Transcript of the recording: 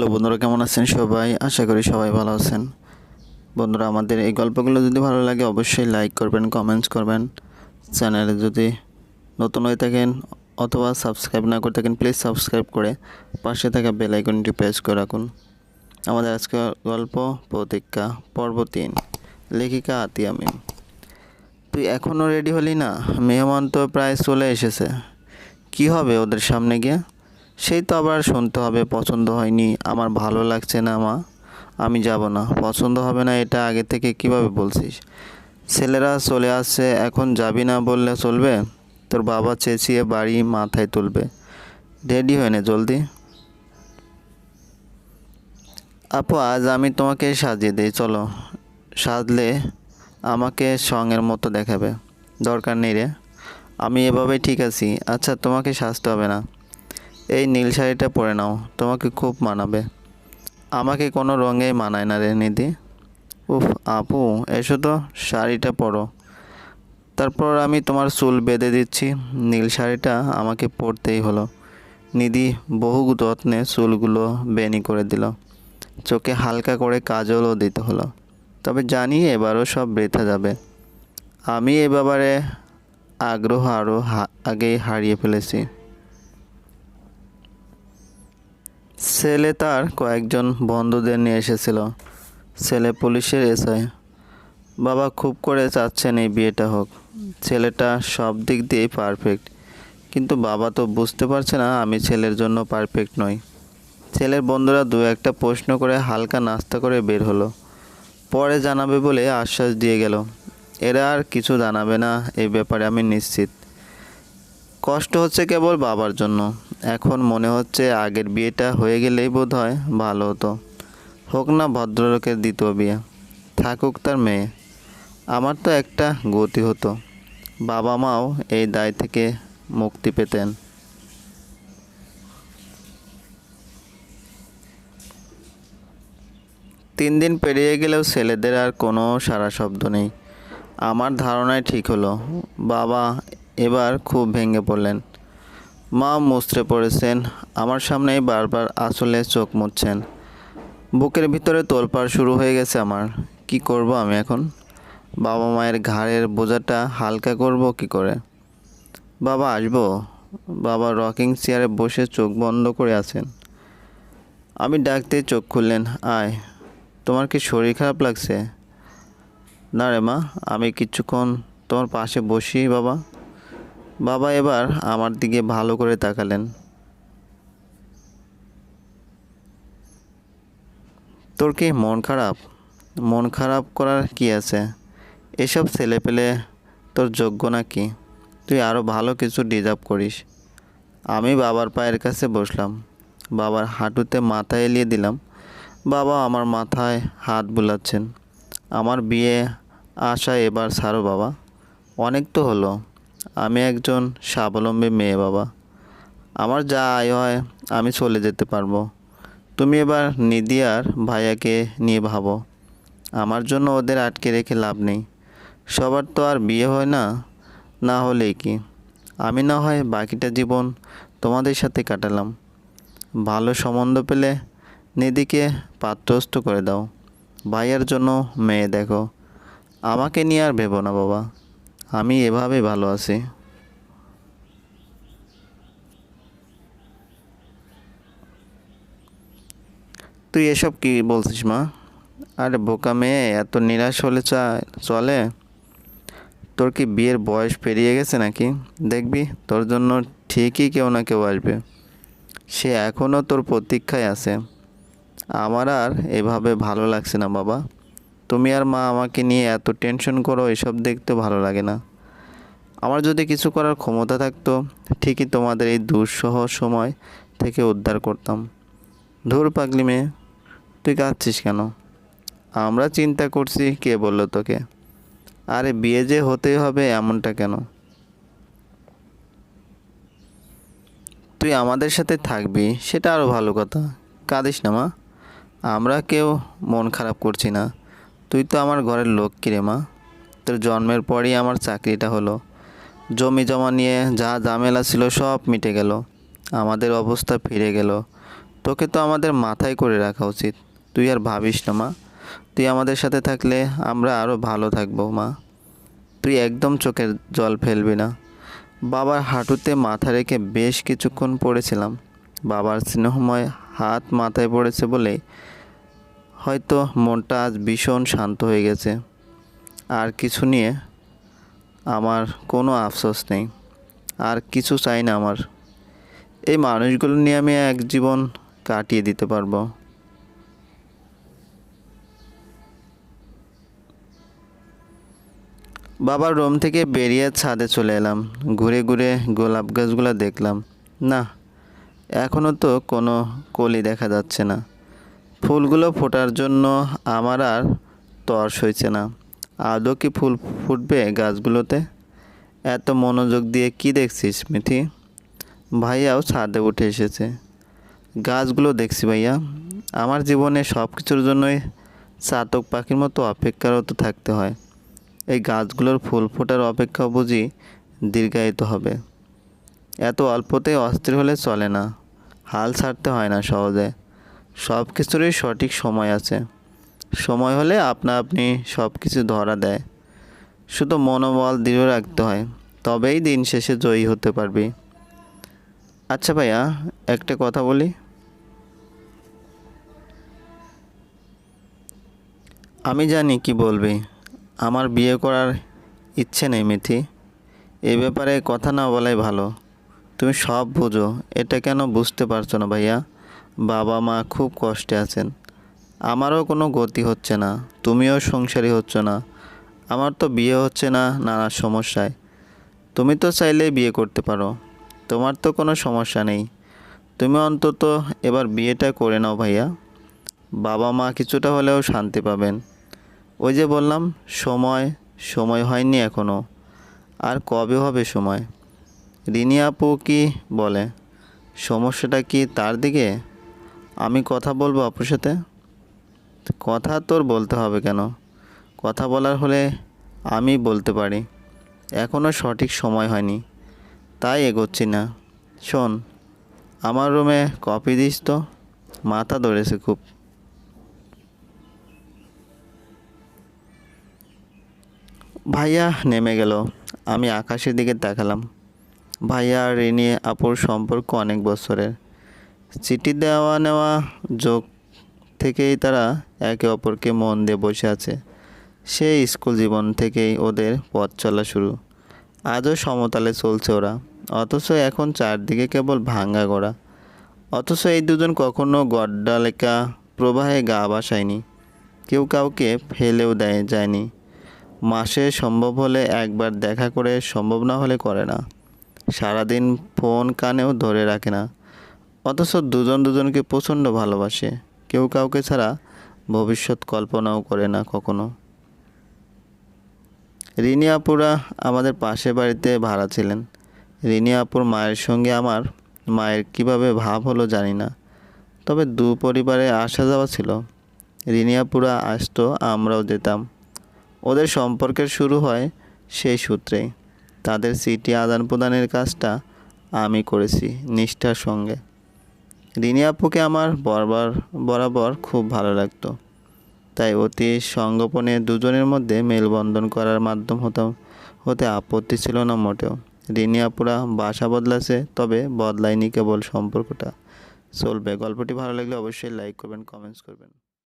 Hello বন্ধুরা, কেমন আছেন সবাই? আশা করি সবাই ভালো আছেন। বন্ধুরা, আমাদের এই গল্পগুলো যদি ভালো লাগে, অবশ্যই লাইক করবেন কমেন্টস করবেন। চ্যানেলে যদি নতুন হয়ে থাকেন অথবা সাবস্ক্রাইব না করে থাকেন প্লিজ সাবস্ক্রাইব করে পাশে থাকা বেল আইকনটি প্রেস করে রাখুন। আমাদের আজকের গল্প প্রতীক্ষা পর্ব তিন, লেখিকা আতিয়া মিম তুই এখনও রেডি হলি না? মেহমান তো প্রায় চলে এসেছে। কি হবে ওদের সামনে গিয়ে? সেই তো আবার শুনতে হবে, পছন্দ হয়নি। আমার ভালো লাগছে না মা। আমি যাব না। পছন্দ হবে না এটা আগে থেকে কীভাবে বলছিস? ছেলেরা চলে আসছে, এখন যাবি না বললে চলবে? তোর বাবা চেঁচিয়ে বাড়ি মাথায় তুলবে। রেডি হয়ে নে জলদি। আপু, আজ আমি তোমাকে সাজিয়ে দিই, চলো। সাজলে আমাকে সঙ্গের মতো দেখাবে। দরকার নেই রে। আমি এভাবেই ঠিক আছি। আচ্ছা তোমাকে সাজতে হবে না। এই নীল শাড়িটা পরে নাও, তোমাকে খুব মানাবে। আমাকে কোনো রঙেই মানায় না রে নিধি। উফ, আপু, এসো তো, শাড়িটা পরো। তারপর আমি তোমার চুল বেঁধে দিচ্ছি। নীল শাড়িটা আমাকে পরতেই হলো। নিধি বহু যত্নে চুলগুলো বেনি করে দিল। চোখে হালকা করে কাজলও দিতে হলো। তবে জানি এবারও সব বৃথা যাবে। আমি এ ব্যাপারে আগ্রহ আরও আগেই হারিয়ে ফেলেছি। ছেলে তার কয়েকজন বন্ধুদের নিয়ে এসেছিল। ছেলে পুলিশের এসআই। বাবা খুব করে চাচ্ছেন এই বিয়েটা হোক। ছেলেটা সব দিক দিয়েই পারফেক্ট কিন্তু বাবা তো বুঝতে পারছে না আমি ছেলের জন্য পারফেক্ট নই। ছেলের বন্ধুরা দু একটা প্রশ্ন করে হালকা নাস্তা করে বের হলো। পরে জানাবে বলে আশ্বাস দিয়ে গেল। এরা আর কিছু জানাবে না, এই ব্যাপারে আমি নিশ্চিত। কষ্ট হচ্ছে কেবল বাবার জন্য। এখন মনে হচ্ছে আগের বিয়েটা হয়ে গেলেই বোধ হয় ভালো হতো। হোক না ভদ্রলোকের দ্বিতীয় বিয়ে, থাকুক তার মেয়ে। আমার তো একটা গতি হতো। বাবা মাও এই দায় থেকে মুক্তি পেতেন। তিন দিন পেরিয়ে গেলেও ছেলেদের আর কোনো সারা শব্দ নেই। আমার ধারণাই ঠিক হলো। বাবা এবার খুব ভেঙে পড়লেন। মা মুচড়ে পড়েছেন, আমার সামনেই বারবার আসলে চোখ মুছছেন। বুকের ভিতরে তোলপাড় শুরু হয়ে গেছে আমার, কি করব আমি এখন? বাবা মায়ের ঘাড়ের বোঝাটা হালকা করব কি করে? বাবা, আসব? বাবা রকিং চেয়ারে বসে চোখ বন্ধ করে আছেন। আমি ডাকতে চোখ খুললেন, আয়, তোমার কি শরীর খারাপ লাগছে? না রে মা, আমি কিছুক্ষণ তোমার পাশে বসি বাবা। বাবা এবার আমার দিকে ভালো করে তাকালেন। তোর কি মন খারাপ? মন খারাপ করার কি আছে? এসব ছেলে পেলে তোর যোগ্য নাকি? তুই আরও ভালো কিছু ডিজার্ভ করিস। আমি বাবার পায়ের কাছে বসলাম। বাবার হাঁটুতে মাথা এলিয়ে দিলাম। বাবা আমার মাথায় হাত বুলাচ্ছেন। আমার বিয়ে আশা এবার ছাড়ো বাবা। অনেক তো হলো। আমি একজন স্বাবলম্বী মেয়ে, বাবা। আমার যা আয় হয়, আমি চলে যেতে পারব। তুমি এবার নিধি আর ভাইয়াকে নিয়ে ভাবো। আমার জন্য ওদের আটকে রেখে লাভ নেই। সবার তো আর বিয়ে হয় না না হলে কি? আমি না হয় বাকিটা জীবন তোমাদের সাথে কাটালাম। ভালো সম্বন্ধ পেলে নিদিকে পাত্রস্থ করে দাও। ভাইয়ার জন্য মেয়ে দেখো। আমাকে নিয়ে আর ভেবো না, বাবা। আমি এভাবে ভালো আছি। তুই এসব কি বলছিস, মা? আরে বোকা মেয়ে, এত নিরাশ হলে চা- চলে? তোর কি বিয়ের বয়স পেরিয়ে গেছে নাকি? দেখবি, তোর জন্য ঠিকই কেউ না কেউ আসবে। সে এখনও তোর প্রতীক্ষায় আছে। আমার আর এভাবে ভালো লাগছে না, বাবা। তুমি আর মা আমাকে নিয়ে এত টেনশন করো, এসব দেখতে ভালো লাগে না। আমার যদি কিছু করার ক্ষমতা থাকতো, ঠিকই তোমাদের এই দুঃসহ সময় থেকে উদ্ধার করতাম। ধুর পাগলি মেয়ে, তুই কাঁদছিস কেন? আমরা চিন্তা করছি কে বলল তোকে। আরে বিয়ে যে হতেই হবে এমনটা কেন? তুই আমাদের সাথে থাকবি, সেটা আরও ভালো কথা। কাঁদিস না মা। আমরা কেউ মন খারাপ করছি না। তুই তো আমার ঘরের লোক কিরে মা। তোর জন্মের পরই আমার চাকরিটা হলো। জমি জমা নিয়ে যা ঝামেলা ছিল সব মিটে গেল। আমাদের অবস্থা ফিরে গেল। তোকে তো আমাদের মাথায় করে রাখা উচিত। তুই আর ভাবিস না মা। তুই আমাদের সাথে থাকলে আমরা আরও ভালো থাকব মা। তুই একদম চোখের জল ফেলবি না। বাবার হাঁটুতে মাথা রেখে বেশ কিছুক্ষণ পড়েছিলাম। বাবার স্নেহময় হাত মাথায় পড়েছে বলেই হয়তো মনটা আজ ভীষণ শান্ত হয়ে গেছে। আর কিছু নিয়ে আমার কোনো আফসোস নেই। আর কিছু চাই না আমার। এই মানুষগুলো নিয়ে আমি এক জীবন কাটিয়ে দিতে পারব। বাবার রুম থেকে বেরিয়ে ছাদে চলে এলাম। ঘুরে ঘুরে গোলাপ গাছগুলো দেখলাম। না এখনও তো কোনো কলি দেখা যাচ্ছে না। ফুলগুলো ফোটার জন্য আমার আর তর্স হয়েছে না। আদৌ কি ফুল ফুটবে গাছগুলোতে? এত মনোযোগ দিয়ে কি দেখছিস, মিঠি? ভাইয়াও ছাদে উঠে এসেছে। গাছগুলো দেখছি ভাইয়া। আমার জীবনে সব কিছুর জন্যই চাতক পাখির মতো অপেক্ষারত থাকতে হয়। এই গাছগুলোর ফুল ফোটার অপেক্ষা বুঝি দীর্ঘায়িত হবে। এত অল্পতেই অস্থির হলে চলে না। হাল ছাড়তে হয় না সহজে। সব কিছুরই সঠিক সময় আছে। সময় হলে আপনা আপনি সব কিছু ধরা দেয়। শুধু মনোবল দৃঢ় রাখতে হয়, তবেই দিন শেষে জয়ী হতে পারবি। আচ্ছা ভাইয়া, একটা কথা বলি। আমি জানি কি বলবি, আমার বিয়ে করার ইচ্ছে নেই মিথি এ ব্যাপারে কথা না বলাই ভালো। তুমি সব বোঝো, এটা কেন বুঝতে পারছ না ভাইয়া? বাবা মা খুব কষ্টে আছেন। আমারও কোনো গতি হচ্ছে না, তুমিও সংসারী হচ্ছ না। আমার তো বিয়ে হচ্ছে না নানা সমস্যায়। তুমি তো চাইলেই বিয়ে করতে পারো, তোমার তো কোনো সমস্যা নেই। তুমি অন্তত এবার বিয়েটা করে নাও ভাইয়া। বাবা মা কিছুটা হলেও শান্তি পাবেন। ওই যে বললাম, সময় সময় হয়নি এখনও আর কবে হবে সময়? রিনি আপু কি বলে? সমস্যাটা কি তার দিকে? আমি কথা বলব আপুর সাথে? কথা তোর বলতে হবে কেন? কথা বলার হলে আমি বলতে পারি। এখনও সঠিক সময় হয়নি। তাই এগোচ্ছি না। শোন, আমার রুমে কপি দিস তো। মাথা ধরেছে খুব। ভাইয়া নেমে গেল। আমি আকাশের দিকে তাকালাম। ভাইয়া আর রিনি আপুর সম্পর্ক অনেক বছরের। চিঠি দেওয়া নেওয়া যোগ থেকেই তারা একে অপরকে মন দিয়ে বসে আছে। সেই স্কুল জীবন থেকেই ওদের পথ চলা শুরু। আজও সমতালে চলছে ওরা। অথচ এখন চারদিকে কেবল ভাঙ্গা গড়া। অথচ এই দুজন কখনো গড্ডালেকা প্রবাহে গা বাসায়নি। কেউ কাউকে ফেলেও দেয়, যায়নি। মাসে সম্ভব হলে একবার দেখা করে, সম্ভব না হলে করে না। সারাদিন ফোন কানেও ধরে রাখে না। অথচ দুজন দুজনকে প্রচণ্ড ভালোবাসে। কেউ কাউকে ছাড়া ভবিষ্যৎ কল্পনাও করে না কখনো। রিনি আপুরা আমাদের পাশের বাড়িতে ভাড়া ছিলেন। রিনি আপুর মায়ের সঙ্গে আমার মায়ের কীভাবে ভাব হলো জানি না। তবে দু পরিবারে আসা যাওয়া ছিল। রিনি আপুরা আসতো, আমরাও যেতাম। ওদের সম্পর্কের শুরু হয় সেই সূত্রেই। তাদের সিটি আদান প্রদানের কাজটা আমি করেছি নিষ্ঠার সঙ্গে। রিনি আপুকে আমার বরাবর বরাবর খুব ভালো লাগতো। তাই অতি সঙ্গোপনে দুজনের মধ্যে মেলবন্ধন করার মাধ্যম হতাম হতে আপত্তি ছিল না মোটেও। রিনি আপুরা বাসা বদলাছে, তবে বদলায়নি কেবল সম্পর্কটা। চলবে। গল্পটি ভালো লাগলে অবশ্যই লাইক করবেন কমেন্টস করবেন।